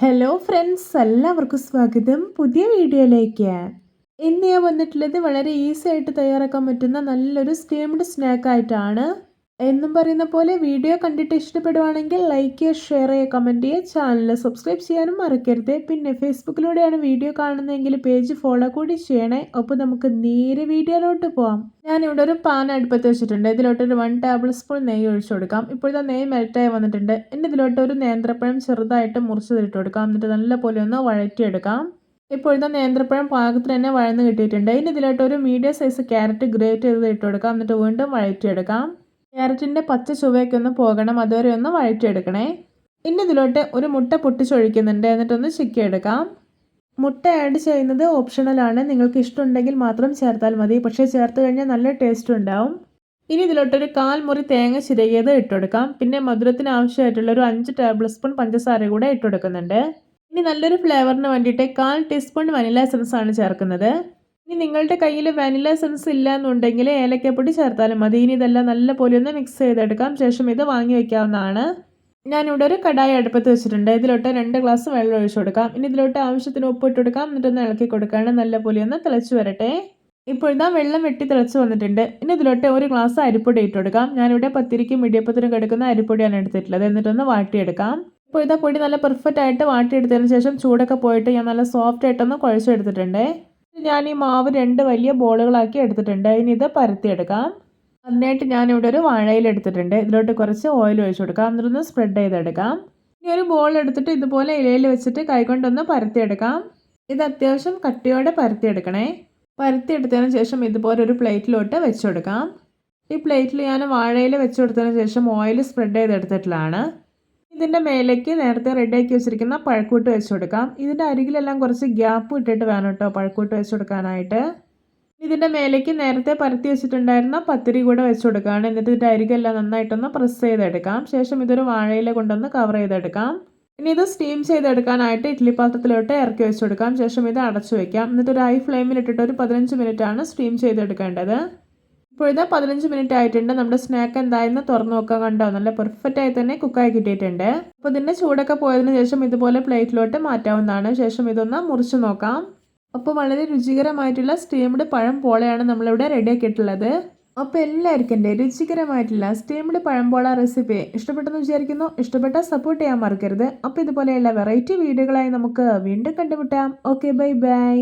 Hello friends എല്ലാവർക്കും സ്വാഗതം. പുതിയ വീഡിയോയിലേക്ക്. ഇന്ന് ഞാൻ വന്നിട്ടുള്ളത് വളരെ ഈസി ആയിട്ട് തയ്യാറാക്കാൻ പറ്റുന്ന നല്ലൊരു സ്റ്റീംഡ് സ്നാക്ക് ആയിട്ടാണ്. എന്നും പറയുന്ന പോലെ വീഡിയോ കണ്ടിട്ട് ഇഷ്ടപ്പെടുവാണെങ്കിൽ ലൈക്ക് ചെയ്യുക ഷെയർ ചെയ്യുക കമന്റ് ചെയ്യുക. ചാനൽ സബ്സ്ക്രൈബ് ചെയ്യാനും മറക്കരുത്. പിന്നെ ഫേസ്ബുക്കിലൂടെയാണ് വീഡിയോ കാണുന്നതെങ്കിൽ പേജ് ഫോളോ കൂടി ചെയ്യണേ. അപ്പോൾ നമുക്ക് നേരെ വീഡിയോയിലോട്ട് പോവാം. ഞാനിവിടെ ഒരു പാൻ അടുപ്പത്ത് വെച്ചിട്ടുണ്ട്. ഇതിലോട്ട് ഒരു വൺ ടേബിൾ സ്പൂൺ നെയ്യ് ഒഴിച്ചു കൊടുക്കാം. ഇപ്പോഴത്തെ നെയ്യ് മെൽറ്റായി വന്നിട്ടുണ്ട്. ഇനി ഇതിലോട്ട് ഒരു നേന്ത്രപ്പഴം ചെറുതായിട്ട് മുറിച്ചതിട്ട് കൊടുക്കാം. എന്നിട്ട് നല്ലപോലെ ഒന്ന് വഴറ്റിയെടുക്കാം. ഇപ്പോഴത്തെ നേന്ത്രപ്പഴം പാകത്തിന് തന്നെ വഴന്ന് കിട്ടിയിട്ടുണ്ട്. ഇനി ഇതിലോട്ട് ഒരു മീഡിയം സൈസ് ക്യാരറ്റ് ഗ്രേറ്റ് ചെയ്ത് ഇട്ട് കൊടുക്കാം. എന്നിട്ട് വീണ്ടും വഴറ്റിയെടുക്കാം. ക്യാരറ്റിന്റെ പച്ച ചുവയൊക്കെ പോകണം. അതുവരെ ഒന്ന് വഴറ്റിയെടുക്കണേ. ഇനി ഇതിലോട്ട് ഒരു മുട്ട പൊട്ടിച്ചൊഴിക്കുന്നുണ്ട്. എന്നിട്ടൊന്ന് ചിക്കിയെടുക്കാം മുട്ട ആഡ് ചെയ്യുന്നത് ഓപ്ഷണലാണ് നിങ്ങൾക്ക് ഇഷ്ടമുണ്ടെങ്കിൽ മാത്രം ചേർത്താൽ മതി. പക്ഷേ ചേർത്ത് കഴിഞ്ഞാൽ നല്ല ടേസ്റ്റ് ഉണ്ടാവും. ഇനി ഇതിലോട്ടൊരു കാൽ മുറി തേങ്ങ ചിരകിയത് ഇട്ടുകൊടുക്കാം പിന്നെ മധുരത്തിന് ആവശ്യമായിട്ടുള്ള ഒരു അഞ്ച് ടേബിൾ സ്പൂൺ പഞ്ചസാര കൂടെ ഇട്ടുകൊടുക്കുന്നുണ്ട് ഇനി നല്ലൊരു ഫ്ലേവറിന് വേണ്ടിയിട്ട് കാൽ ടീസ്പൂൺ വനില എസൻസ് ആണ് ചേർക്കുന്നത്. ഇനി നിങ്ങളുടെ കയ്യിൽ വനില എസൻസ് ഇല്ല എന്നുണ്ടെങ്കിൽ ഏലക്കപ്പൊടി ചേർത്താലും മതി. ഇനി ഇതെല്ലാം നല്ല പോലെ ഒന്ന് മിക്സ് ചെയ്തെടുക്കാം. ശേഷം ഇത് വാങ്ങി വയ്ക്കാവുന്നതാണ് ഞാനിവിടെ ഒരു കടായി അടുപ്പത്ത് വെച്ചിട്ടുണ്ട്. ഇതിലോട്ട് രണ്ട് ഗ്ലാസ് വെള്ളം ഒഴിച്ചു കൊടുക്കാം. ഇനി ഇതിലോട്ട് ആവശ്യത്തിന് ഉപ്പ് ഇട്ട് കൊടുക്കാം. എന്നിട്ടൊന്ന് ഇളക്കി കൊടുക്കുകയാണ് നല്ല പോലെ ഒന്ന് തിളച്ച് വരട്ടെ. ഇപ്പോൾ ഇതാ വെള്ളം വെട്ടി തിളച്ച് വന്നിട്ടുണ്ട്. ഇനി ഇതിലോട്ട് ഒരു ഗ്ലാസ് അരിപ്പൊടി ഇട്ട് കൊടുക്കാം. ഞാനിവിടെ പത്തിരിക്കും ഇടിയപ്പത്തിനും കിടക്കുന്ന അരിപ്പൊടിയാണ് എടുത്തിട്ടുള്ളത്. എന്നിട്ടൊന്ന് വാട്ടിയെടുക്കാം. ഇപ്പോൾ ഇതാ പൊടി നല്ല പെർഫെക്റ്റ് ആയിട്ട് വാട്ടിയെടുത്തതിന് ശേഷം ചൂടൊക്കെ പോയിട്ട് ഞാൻ നല്ല സോഫ്റ്റ് ആയിട്ടൊന്ന് കുഴച്ചെടുത്തിട്ടുണ്ട്. ഞാൻ ഈ മാവ് രണ്ട് വലിയ ബോളുകളാക്കി എടുത്തിട്ടുണ്ട്. ഇനി ഇത് പരത്തിയെടുക്കാം. അതിനായിട്ട് ഞാനിവിടെ ഒരു വാഴയിൽ എടുത്തിട്ടുണ്ട്. ഇതിലോട്ട് കുറച്ച് ഓയിൽ ഒഴിച്ചു കൊടുക്കാം. എന്നിട്ടൊന്ന് സ്പ്രെഡ് ചെയ്തെടുക്കാം. ഇനി ഒരു ബോൾ എടുത്തിട്ട് ഇതുപോലെ ഇലയിൽ വെച്ചിട്ട് കൈകൊണ്ടൊന്ന് പരത്തിയെടുക്കാം. ഇത് അത്യാവശ്യം കട്ടിയോടെ പരത്തിയെടുക്കണേ. പരത്തിയെടുത്തതിന് ശേഷം ഇതുപോലെ ഒരു പ്ലേറ്റിലോട്ട് വെച്ചു കൊടുക്കാം. ഈ പ്ലേറ്റിൽ ഞാൻ വാഴയിൽ വെച്ചു കൊടുത്തതിന് ശേഷം ഓയിൽ സ്പ്രെഡ് ചെയ്തെടുത്തിട്ടുള്ളതാണ്. ഇതിന്റെ മേലേക്ക് നേരത്തെ റെഡിയാക്കി വെച്ചിരിക്കുന്ന പഴക്കൂട്ട് വെച്ച് കൊടുക്കാം. ഇതിന്റെ അരികിലെല്ലാം കുറച്ച് ഗ്യാപ്പ് ഇട്ടിട്ട് വേണം കേട്ടോ പഴക്കൂട്ട് വെച്ച് കൊടുക്കാനായിട്ട്. ഇതിന്റെ മേലേക്ക് നേരത്തെ പരത്തി വെച്ചിട്ടുണ്ടായിരുന്ന പത്തിരി കൂടെ വെച്ച് കൊടുക്കുകയാണ്. എന്നിട്ട് ഇതിന്റെ അരികെല്ലാം നന്നായിട്ടൊന്ന് പ്രസ് ചെയ്തെടുക്കാം. ശേഷം ഇതൊരു വാഴയില കൊണ്ടൊന്ന് കവർ ചെയ്തെടുക്കാം. ഇനി ഇത് സ്റ്റീം ചെയ്തെടുക്കാനായിട്ട് ഇഡ്ഡലി പാത്രത്തിലോട്ട് ഇറക്കി വെച്ച് കൊടുക്കാം. ശേഷം ഇത് അടച്ചു വയ്ക്കാം എന്നിട്ട് ഒരു ഹൈ ഫ്ലെയിമിൽ ഇട്ടിട്ട് ഒരു പതിനഞ്ച് മിനിറ്റാണ് സ്റ്റീം ചെയ്തെടുക്കേണ്ടത്. ഇപ്പോഴത്തെ പതിനഞ്ച് മിനിറ്റ് ആയിട്ടുണ്ട്. നമ്മുടെ സ്നാക്ക് എന്തായെന്ന് തുറന്നു നോക്കാൻ കണ്ടോ? നല്ല പെർഫെക്റ്റ് ആയി തന്നെ കുക്കായി കിട്ടിയിട്ടുണ്ട്. അപ്പോൾ ഇതിന്റെ ചൂടൊക്കെ പോയതിന് ശേഷം ഇതുപോലെ പ്ലേറ്റിലോട്ട് മാറ്റാവുന്നതാണ്. ശേഷം ഇതൊന്ന് മുറിച്ച് നോക്കാം. അപ്പോൾ വളരെ രുചികരമായിട്ടുള്ള സ്റ്റീംഡ് പഴം പോളയാണ് നമ്മളിവിടെ റെഡിയാക്കിയിട്ടുള്ളത് അപ്പോൾ എല്ലാവർക്കും എന്റെ രുചികരമായിട്ടുള്ള സ്റ്റീംഡ് പഴംപോള റെസിപ്പി ഇഷ്ടപ്പെട്ടെന്ന് വിചാരിക്കുന്നു. ഇഷ്ടപ്പെട്ട സപ്പോർട്ട് ചെയ്യാൻ മറക്കരുത്. അപ്പോൾ ഇതുപോലെയുള്ള വെറൈറ്റി വീഡിയോകളായി നമുക്ക് വീണ്ടും കണ്ടുമുട്ടാം. Okay bye bye